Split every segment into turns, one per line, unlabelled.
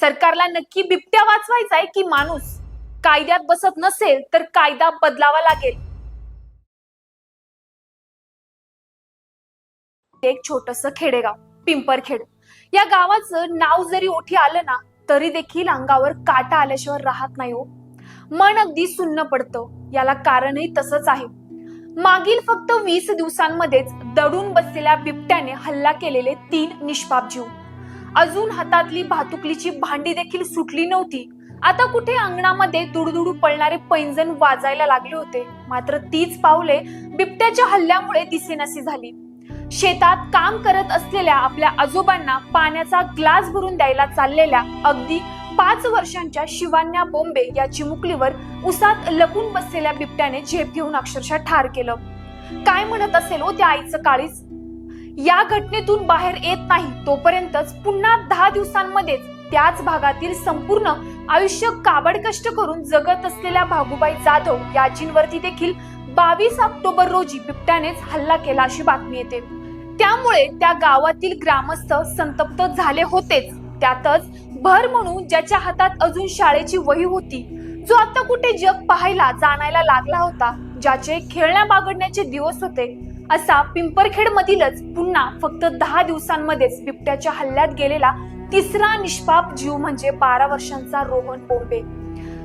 सरकारला नक्की बिबट्या वाचवायचा आहे की माणूस कायद्यात बसत नसेल तर कायदा बदलावा लागेल. एक छोटस खेडेगाव पिंपरखेड. या गावाचं नाव जरी ओठी आलं ना तरी देखील अंगावर काटा आल्याशिवाय राहत नाही हो. मन अगदी सुन्न पडतं याला कारणही तसंच आहे. मागील फक्त वीस दिवसांमध्येच दडून बसलेल्या बिबट्याने हल्ला केलेले तीन निष्पाप जीव. अजून हातातली भातुकलीची भांडी देखील सुटली नव्हती. आता कुठे अंगणामध्ये दुडदुडू पळणारे पैंजण वाजायला लागले होते. मात्र तीच पावले बिबट्याच्या हल्ल्यामुळे दिसेनासी झाली. शेतात काम करत असलेल्या आपल्या आजोबांना पाण्याचा ग्लास भरून द्यायला चाललेल्या अगदी पाच वर्षांच्या शिवान्या बोंबे या चिमुकलीवर उसात लपून बसलेल्या बिबट्याने झेप घेऊन अक्षरशः ठार केलं. काय म्हणत असेल हो त्या आईचं काळीच या घटनेतून बाहेर येत नाही तोपर्यंतच पुन्हा दहा दिवसांमध्येच त्याच भागातील संपूर्ण आयुष्य काबड कष्ट करून जगत असलेल्या भागुबाई जाधव याचींवरती देखील बावीस ऑक्टोबर रोजी बिबट्यानेच हल्ला केला अशी बातमी येते. त्यामुळे त्या गावातील ग्रामस्थ संतप्त झाले होतेच. त्यातच भर म्हणून ज्याच्या हातात अजून शाळेची वही होती. जो आता कुठे जग पाहायला जाणायला लागला होता ज्याचे खेळण्या बागडण्याचे दिवस होते असा पिंपरखेड मधीलच पुन्हा फक्त दहा दिवसांमध्येच बिबट्याच्या हल्ल्यात गेलेला तिसरा निष्पाप जीव म्हणजे बारा वर्षांचा रोहन पोंबे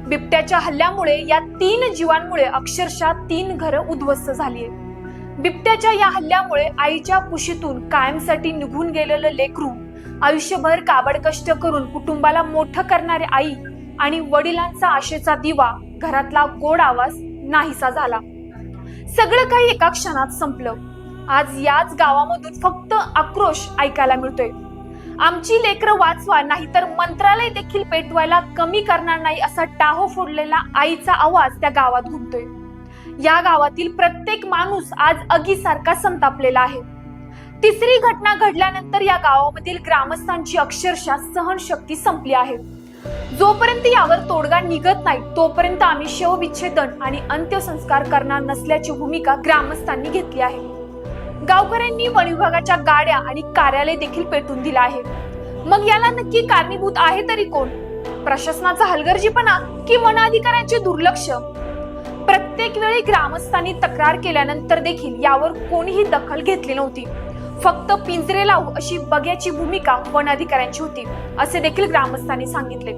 बिबट्याच्या हल्ल्यामुळे या तीन जीवांमुळे अक्षरशः तीन घरं उद्ध्वस्त झाली बिबट्याच्या या हल्ल्यामुळे आईच्या कुशीतून कायमसाठी निघून गेलेलं लेकरू आयुष्यभर काबड कष्ट करून कुटुंबाला मोठं करणारे आई आणि वडिलांचा आशेचा दिवा घरातला गोड आवाज नाहीसा झाला. सगळं काही एका क्षणात संपलं. आज याच गावामधून फक्त आक्रोश ऐकायला मिळतोय. आमची लेकरं वाचवा नाहीतर मंत्रालय देखील पेटवायला कमी करणार नाही असा टाहो फोडलेला आईचा आवाज त्या गावात घुमतोय. या गावातील प्रत्येक माणूस आज अगीसारखा संतापलेला आहे. तिसरी घटना घडल्यानंतर या गावामधील ग्रामस्थांची अक्षरशः सहनशक्ती संपली आहे. जोपर्यंत यावर तोडगा निघत नाही तोपर्यंत आम्ही शवविच्छेदन आणि अंत्यसंस्कार करणार नसल्याची भूमिका ग्रामस्थांनी घेतली आहे. गावकऱ्यांनी वन विभागाच्या गाड्या आणि कार्यालय देखील पेटून दिलं आहे. मग याला नक्की कारणीभूत आहे तरी कोण? प्रशासनाचा हलगर्जीपणा की वन अधिकाऱ्यांचे दुर्लक्ष? प्रत्येक वेळी ग्रामस्थांनी तक्रार केल्यानंतर देखील यावर कोणीही दखल घेतली नव्हती. फक्त पिंजरे लावू अशी बघ्याची भूमिका वन अधिकाऱ्यांची होती असे देखील ग्रामस्थांनी सांगितले.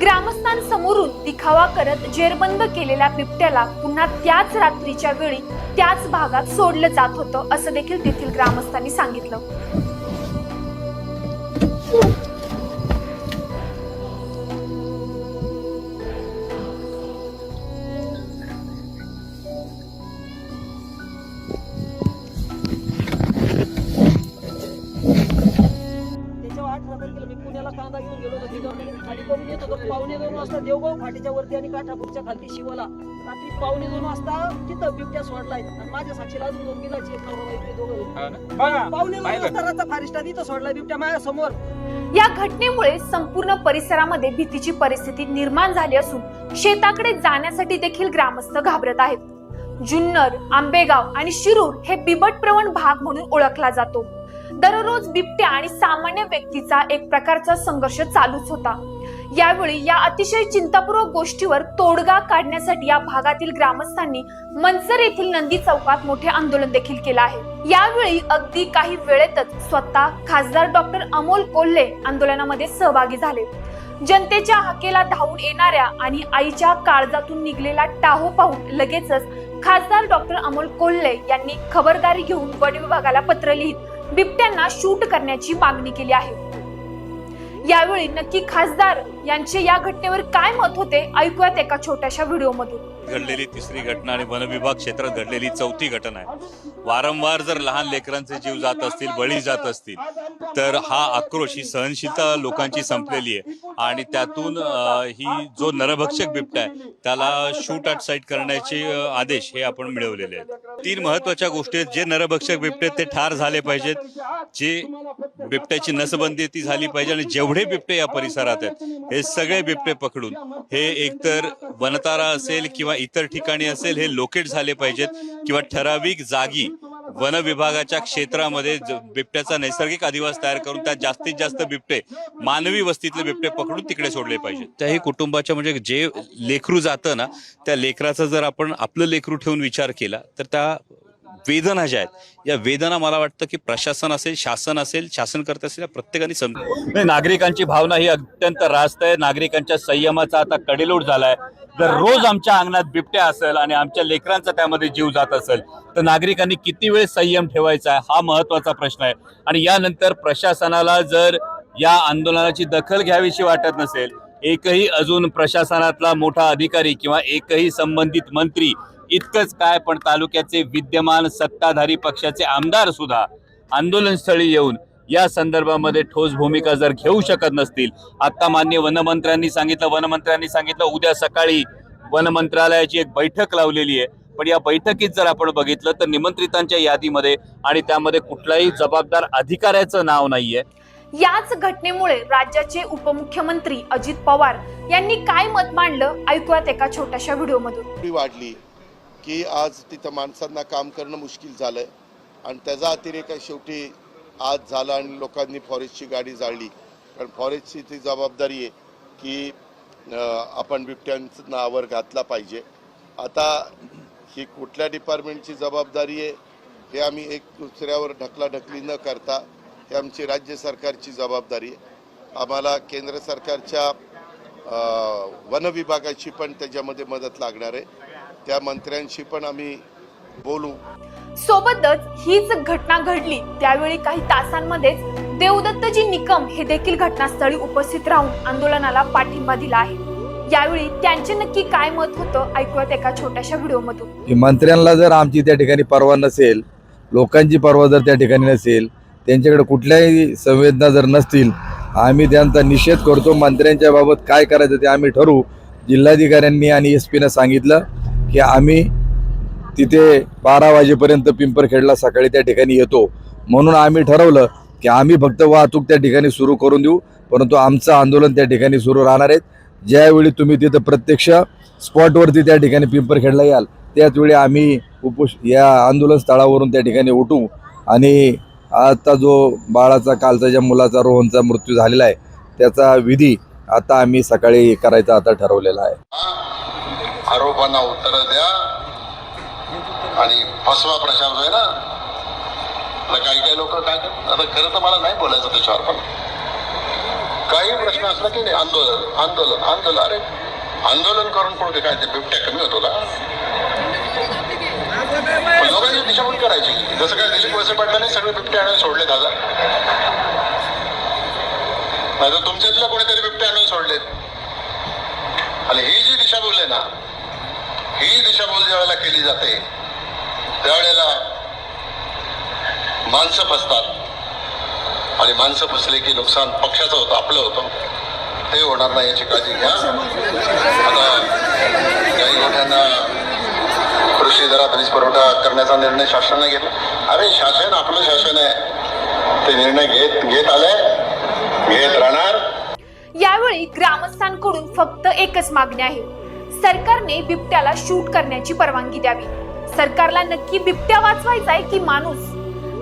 ग्रामस्थांसमोरून दिखावा करत जेरबंद केलेल्या बिबट्याला पुन्हा त्याच रात्रीच्या वेळी त्याच भागात सोडलं जात होतं असं देखील तेथील ग्रामस्थांनी सांगितलं.
पावणे दोन वाजता देवगाव फाटीच्या वरती आणि काठापूरच्या खालती शिवाला. रात्री पावणे दोन वाजता तिथं बिबट्या सोडलाय आणि माझ्या साक्षीला अजून दोन बिलाची एक नवरा बायको दोघं
बघा
पावणे दोन. वाजता रात्र फारिस्टा तिथं सोडलाय बिबट्या माझ्यासमोर.
या घटनेमुळे संपूर्ण परिसरामध्ये भीतीची परिस्थिती निर्माण झाली असून शेताकडे जाण्यासाठी देखील ग्रामस्थ घाबरत आहेत. जुन्नर आंबेगाव आणि शिरूर हे बिबट प्रवण भाग म्हणून ओळखला जातो. दररोज बिबट्या आणि सामान्य व्यक्तीचा एक प्रकारचा संघर्ष चालूच होता. यावेळी या अतिशय चिंतापूर्वक गोष्टीवर तोडगा काढण्यासाठी या भागातील ग्रामस्थांनी मंचर येथील नंदी चौकात मोठे आंदोलन देखील केलं आहे. यावेळी अगदी काही वेळेतच स्वतः खासदार डॉक्टर अमोल कोल्हे आंदोलनामध्ये सहभागी झाले. जनतेच्या हाकेला धावून येणाऱ्या आणि आईच्या काळजातून निघलेला टाहो पाहून लगेचच खासदार डॉक्टर अमोल कोल्हे यांनी खबरदारी घेऊन वन विभागाला पत्र लिहित बिबट्यांना शूट करण्याची मागणी केली आहे. यावेळी नक्की खासदार यांचे या घटनेवर काय मत होते? ऐकूयात एका छोट्याशा व्हिडिओमधून
घडलेली तिसरी घटना आणि वनविभाग क्षेत्रात घडलेली चौथी घटना आहे. वारंवार जर लहान लेकरांचे जीव जात असतील बळी जात असतील तर हा आक्रोश ही सहनशीलता लोकांची संपलेली आहे. आणि त्यातून ही जो नरभक्षक बिबटा आहे त्याला शूट आउट साईट करण्याचे आदेश हे आपण मिळवलेले आहेत. तीन महत्त्वाच्या गोष्टी आहेत. जे नरभक्षक बिबटे आहेत ते ठार झाले पाहिजेत. जे बिबट्याची नसबंदी ती झाली पाहिजे आणि जेवढे बिबटे या परिसरात आहेत हे सगळे बिबटे पकडून हे एकतर वनतारा असेल किंवा इतर ठिकाणी असेल हे लोकेट झाले पाहिजेत किंवा ठराविक जागी वन विभागाच्या क्षेत्रामध्ये बिबट्याचा नैसर्गिक अधिवास तयार करून त्यात जास्तीत जास्त बिबटे मानवी वस्तीतले बिबटे पकडून तिकडे सोडले पाहिजे त्याही कुटुंबाच्या म्हणजे जे लेकरू जातं ना त्या लेकराचा जर आपण आपलं लेकरू ठेवून विचार केला तर त्या वेदना ज्या आहेत या वेदना मला वाटतं की प्रशासन असेल शासन असेल शासन करत असेल या प्रत्येकाने समजा नागरिकांची भावना ही अत्यंत रास्त आहे. नागरिकांच्या संयमाचा आता कडेलोट झालाय. जर रोज आमच्या अंगणात बिबट्या असेल आणि आमच्या लेकरांचा त्यामध्ये जीव जात असेल तर नागरिकांनी किती वेळ संयम ठेवायचा आहे हा महत्त्वाचा प्रश्न आहे. आणि यानंतर प्रशासनाला जर या आंदोलनाची दखल घ्यावीशी वाटत नसेल एकही अजून प्रशासनातला मोठा अधिकारी किंवा एकही संबंधित मंत्री इतकंच काय पण तालुक्याचे विद्यमान सत्ताधारी पक्षाचे आमदार सुद्धा आंदोलनस्थळी येऊन या संदर्भामध्ये ठोस भूमिका जर घेऊ शकत नसतील. आता मान्य वनमंत्र्यांनी सांगितलं वनमंत्र्यांनी सांगितलं उद्या सकाळी वन मंत्रालयाची एक बैठक लावलेली आहे. पण या बैठकीत जर आपण बघितलं तर निमंत्रितांच्या यादीमध्ये आणि त्यामध्ये कुठल्याही जबाबदार अधिकाऱ्याचं नाव नाहीये.
याच घटनेमुळे राज्याचे उपमुख्यमंत्री अजित पवार यांनी काय मत मांडलं? ऐकूयात एका छोट्याशा व्हिडिओमधून.
वाढली. की आज तिथं माणसांना काम करणं मुश्किल झालंय. आणि त्याचा अतिरेक शेवटी आज झाला आणि लोकांनी फॉरेस्टची गाडी जाळली. कारण फॉरेस्टची ती जबाबदारी आहे की आपण बिबट्यांना आवर घातला पाहिजे. आता ही कुठल्या डिपार्टमेंटची जबाबदारी आहे हे आम्ही एक दुसऱ्यावर ढकलाढकली न करता हे आमची राज्य सरकारची जबाबदारी आहे. आम्हाला केंद्र सरकारच्या वनविभागाची वन विभागाची पण त्याच्यामध्ये मदत लागणार आहे. त्या मंत्र्यांशी पण आम्ही बोलू.
सोबतच हीच घटना घडली. त्यावेळी काही तासांमध्येच देवदत्तजी निकम हे देखील घटनास्थळी उपस्थित राहून आंदोलनाला पाठिंबा दिला आहे. यावेळी त्यांचे नक्की काय मत होतं ऐकूयात एका छोट्याशा व्हिडिओमधून.
की मंत्र्यांना जर आमची त्या ठिकाणी परवा नसेल लोकांची परवा जर त्या ठिकाणी नसेल त्यांच्याकडे कुठल्याही संवेदना जर नसतील आम्ही त्यांचा निषेध करतो. मंत्र्यांच्या बाबत काय करायचं ते आम्ही ठरवू. जिल्हाधिकाऱ्यांनी आणि एस पीनं सांगितलं. की आम्ही तिथे बारा वाजेपर्यंत पिंपरखेडला सकाळी त्या ठिकाणी येतो. म्हणून आम्ही ठरवलं की आम्ही फक्त वाहतूक त्या ठिकाणी सुरू करून देऊ परंतु आमचं आंदोलन त्या ठिकाणी सुरू राहणार आहेत ज्यावेळी तुम्ही तिथं प्रत्यक्ष स्पॉटवरती त्या ठिकाणी पिंपरखेडला याल त्याचवेळी आम्ही उपोष या आंदोलन स्थळावरून त्या ठिकाणी उठू आणि आता जो बाळाचा कालचा ज्या मुलाचा रोहनचा मृत्यू झालेला आहे त्याचा विधी आता आम्ही सकाळी करायचा आता ठरवलेला आहे.
आरोपांना उत्तर द्या. आणि फसवा प्रशांत आहे ना आता काही काही लोक काय आता खरं तर मला नाही बोलायचं त्याच्यावर पण काही प्रश्न असला की नाही आंदोलन आंदोलन आंदोलन अरे आंदोलन करून कोणते काय ते बिबट्या कमी होतो का लोकांची दिशाभूल करायची. जसं काय दिलीप वळसे नाही सगळे बिबटे आणून सोडले दादा. नाही तर तुमच्यातल्या कोणीतरी बिबटे आणून सोडलेत. आणि ही जी दिशाभूल आहे ना ही दिशाभूल ज्यावेळेला केली जाते. त्यावेळेला माणसं फसतात. आणि माणसं फसले की नुकसान पक्षाचं होतं आपलं होतं. ते होणार नाही याची काळजी घ्या. आता काही मोठ्यांना कृषी दरात वीज पुरवठा करण्याचा निर्णय शासनाने घेतला. अरे शासन आपलं शासन आहे. ते निर्णय घेत घेत आलंय. घेत राहणार.
यावेळी ग्रामस्थांकडून फक्त एकच मागणी आहे. सरकारने बिबट्याला शूट करण्याची परवानगी द्यावी. सरकारला नक्की बिबट्या वाचवायचा आहे की माणूस?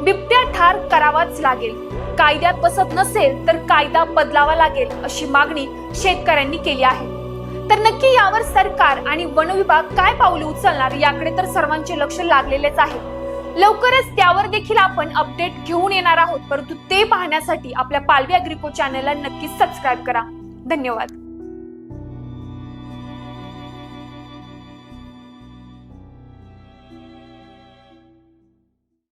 बिबट्या ठार करावाच लागेल. कायद्यात बसत नसेल तर कायदा बदलावा लागेल अशी मागणी शेतकऱ्यांनी केली आहे. तर नक्की यावर सरकार आणि वन विभाग काय पावले उचलणार याकडे तर सर्वांचे लक्ष लागलेलेच आहे. लवकरच त्यावर देखील आपण अपडेट घेऊन येणार आहोत. परंतु ते पाहण्यासाठी आपल्या पालवी अग्रिको चॅनलला नक्कीच सबस्क्राईब करा. धन्यवाद.